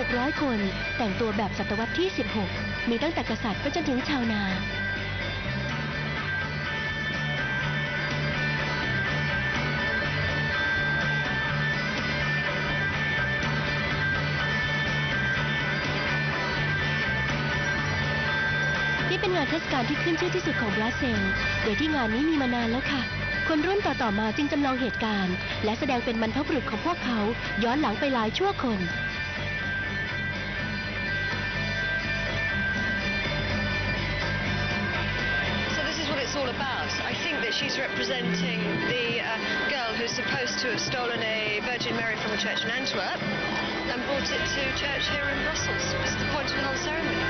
600 คน แต่งตัวแบบศตวรรษที่ 16 มีตั้งแต่กษัตริย์ไปจนถึงชาวนา นี่เป็นงานเทศกาลที่ขึ้นชื่อที่สุดของบราเซลโดยที่งานนี้มีมานานแล้วค่ะคนรุ่นต่อๆมาจึงจำลองเหตุการณ์ และแสดงเป็นบรรพบุรุษของพวกเขาย้อนหลังไปหลายชั่วคน she's representing the uh, girl who's supposed to have stolen a Virgin Mary from a church in Antwerp and brought it to church here in Brussels. It's the point of the whole ceremony.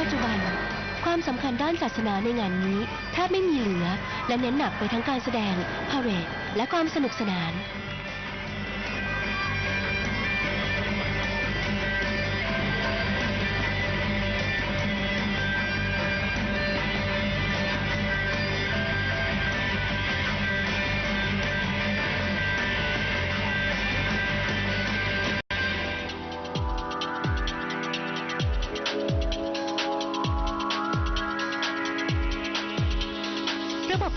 ปัจจุบัน ความสำคัญด้านศาสนาในงานนี้แทบไม่มีเหลือ และเน้นหนักไปทั้งการแสดงพาเรดและความสนุกสนาน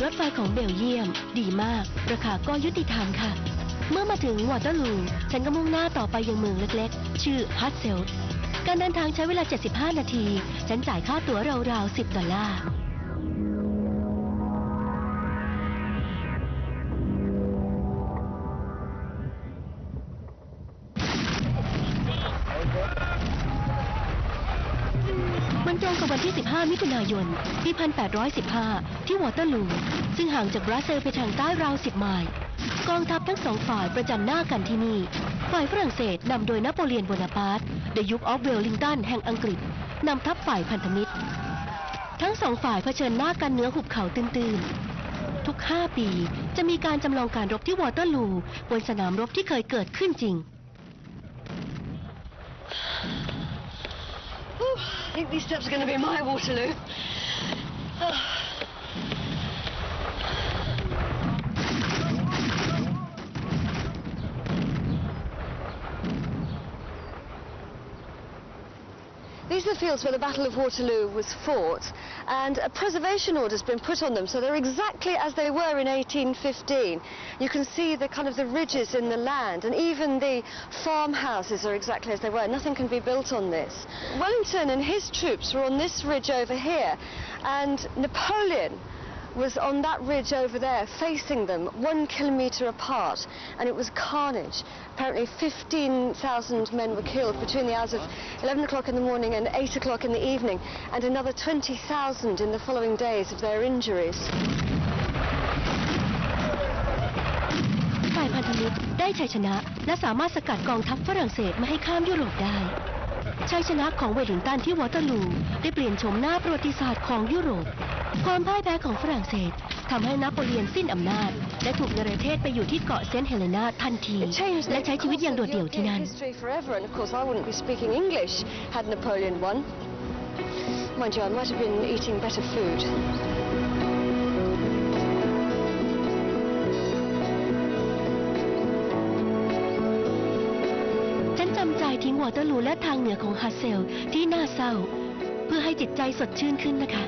รถไฟของเบลเยียม ดีมาก ราคาก็ยุติธรรมค่ะ เมื่อมาถึงวอเตอร์ลูฉันก็มุ่งหน้าต่อไปยังเมืองเล็กๆ ชื่อฮัตเซลการเดินทางใช้เวลา 75 นาที ฉันจ่ายค่าตั๋วราวๆ 10 ดอลลาร์ 15 มิถุนายนปี1815 ที่วอเตอร์ลู ซึ่งห่างจากบรัสเซลไปทางใต้ราว 10 ไมล์กองทัพทั้งสองฝ่ายประจันหน้ากันที่นี่ ฝ่ายฝรั่งเศสนำโดยนโปเลียนโบนาปาร์ตเดยุคออฟเวลลิงตันแห่งอังกฤษนำทัพฝ่ายพันธมิตร ทั้งสองฝ่ายเผชิญหน้ากันเหนือหุบเขาตื้นๆ ทุก 5 ปีจะมีการจำลองการรบที่วอเตอร์ลูบนสนามรบที่เคยเกิดขึ้นจริง I think these steps are going to be my Waterloo. Ah. These are the fields where the Battle of Waterloo was fought, and a preservation order's been put on them, so they're exactly as they were in 1815. You can see the kind of the ridges in the land, and even the farmhouses are exactly as they were. Nothing can be built on this. Wellington and his troops were on this ridge over here, and Napoleon was on that ridge over there, facing them, one kilometre apart, and it was carnage. Apparently 15,000 men were killed between the hours of 11 o'clock in the morning and 8 o'clock in the evening, and another 20,000 in the following days of their injuries. ฝ่ายพันธมิตรได้ชัยชนะ และสามารถสกัดกองทัพฝรั่งเศสไม่ให้ข้ามยุโรปได้ ชัยชนะของเวลลิงตันที่วอเตอร์ลูได้เปลี่ยนโฉมหน้าประวัติศาสตร์ของยุโรป ความพ่ายแพ้ของฝรั่งเศสทำให้นโปเลียนสิ้นอำนาจ และถูกเนรเทศไปอยู่ที่เกาะเซนต์เฮเลนาทันที It changed และ the ใช้ชีวิต course อย่าง of โดดเดี่ยวที่ European นั่น history forever, and of course I wouldn't be speaking English had Napoleon won. Mind you, I might have been eating better food. ฉันจำใจทิ้งวอเตอร์ลูและทางเหนือของฮัสเซลที่น่าเศร้า เพื่อให้จิตใจสดชื่นขึ้นนะคะ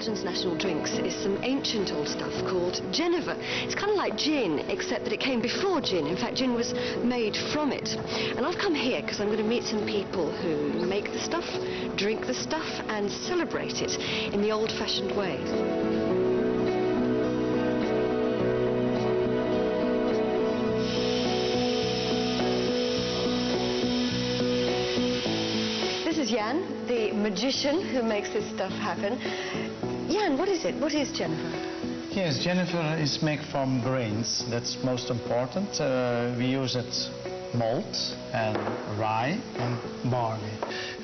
Belgium's national drinks is some ancient old stuff called Geneva. It's kind of like gin, except that it came before gin. In fact, gin was made from it. And I've come here because I'm going to meet some people who make the stuff, drink the stuff, and celebrate it in the old-fashioned way. Jan, the magician who makes this stuff happen. Jan, what is it? What is Jennifer? Yes, Jennifer is made from grains. That's most important. Uh, we use it malt and rye and barley.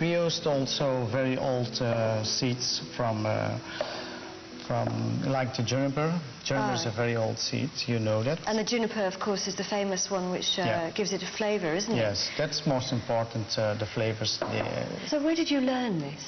We used also very old uh, seeds from uh, from like the juniper. Juniper is Ah. a very old seed, you know that. And the juniper, of course, is the famous one which uh, Yeah. gives it a flavour, isn't it? Yes, that's most important, uh, the flavors. The, So where did you learn this?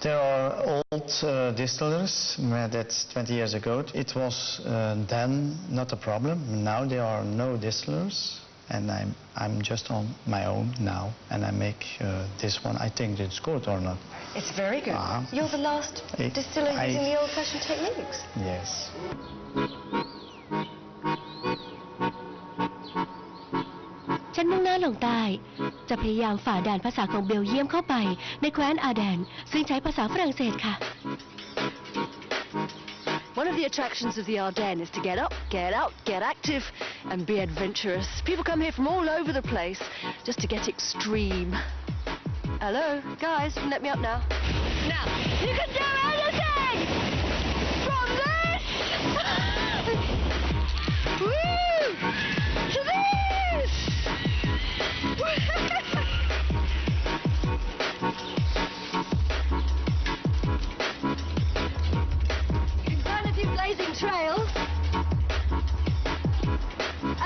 there are old uh, distillers, uh, that's 20 years ago. It was uh, then not a problem. Now there are no distillers And I'm, I'm just on my own now, and I make uh, this one. I think it's good or not. It's very good. Ah. You're the last I- distiller I- using the old-fashioned techniques. Yes. ฉันมุ่งหน้าลงใต้ จะพยายามฝ่าด่านภาษาของเบลเยียมเข้าไป ในแคว้นอาร์แดน ซึ่งใช้ภาษาฝรั่งเศสค่ะ one of the attractions of the Ardennes is to get up, get out, get active, and be adventurous. People come here from all over the place just to get extreme. Hello, guys, let me up now. Now, you can do anything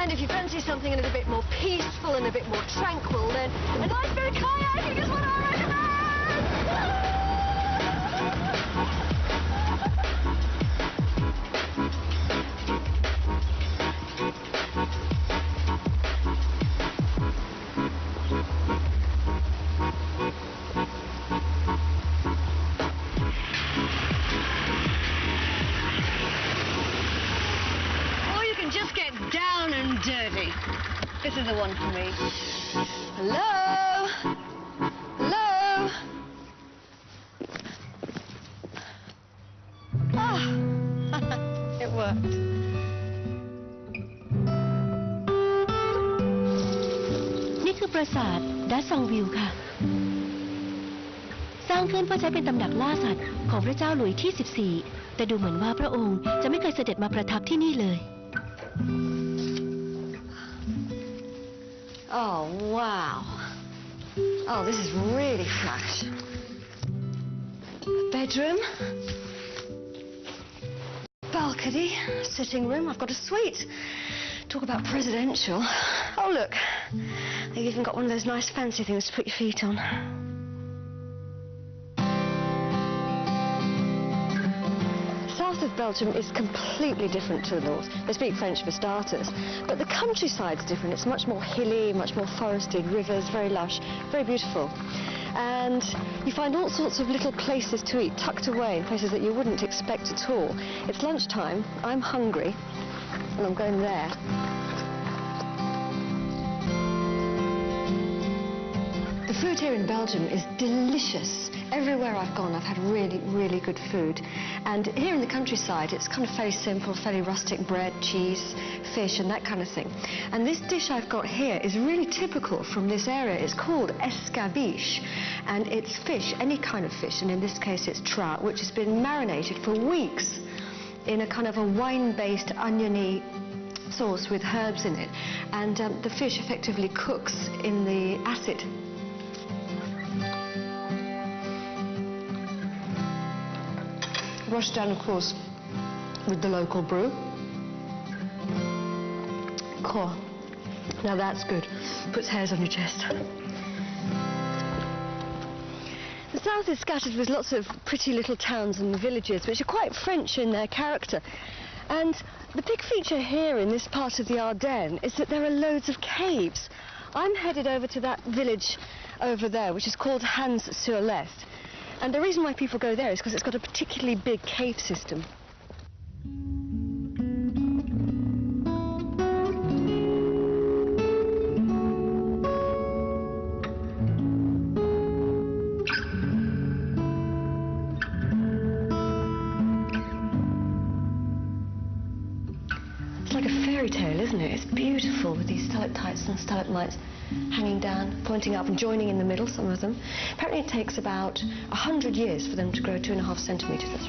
And if you fancy something a little bit more peaceful and a bit more tranquil, then a nice bit of kayaking is what I recommend. Is the one for me. Hello? Hello? Ah, it worked. นี่คือปราสาทดัซซองวิวค่ะสร้างขึ้นเพื่อใช้เป็นตำหนักล่าสัตว์ของพระเจ้าหลุยที่ 14 แต่ดูเหมือนว่าพระองค์จะไม่เคยเสด็จมาประทับที่นี่เลย Oh, wow. Oh, this is really flash. Bedroom. Balcony. Sitting room. I've got a suite. Talk about presidential. Oh, look. They've even got one of those nice fancy things to put your feet on. South of Belgium is completely different to the north. They speak French for starters, but the countryside's different. It's much more hilly, much more forested, rivers, very lush, very beautiful. And you find all sorts of little places to eat tucked away in places that you wouldn't expect at all. It's lunchtime, I'm hungry, and I'm going there. The food here in Belgium is delicious. Everywhere I've gone, I've had really, really good food. And here in the countryside, it's kind of very simple, fairly rustic bread, cheese, fish, and that kind of thing. And this dish I've got here is really typical from this area. It's called escabeche, and it's fish, any kind of fish, and in this case it's trout, which has been marinated for weeks in a kind of a wine-based oniony sauce with herbs in it. And um, the fish effectively cooks in the acid washed down, of course, with the local brew. Core. Now that's good. Puts hairs on your chest. The south is scattered with lots of pretty little towns and villages, which are quite French in their character. And the big feature here in this part of the Ardennes is that there are loads of caves. I'm headed over to that village over there, which is called Hans-sur-Lest. And the reason why people go there is because it's got a particularly big cave system. It's like a fairy tale, isn't it? It's beautiful with these stalactites and stalagmites hanging down, pointing up and joining in the middle, some of them. Apparently it takes about 100 years for them to grow two and a half centimetres.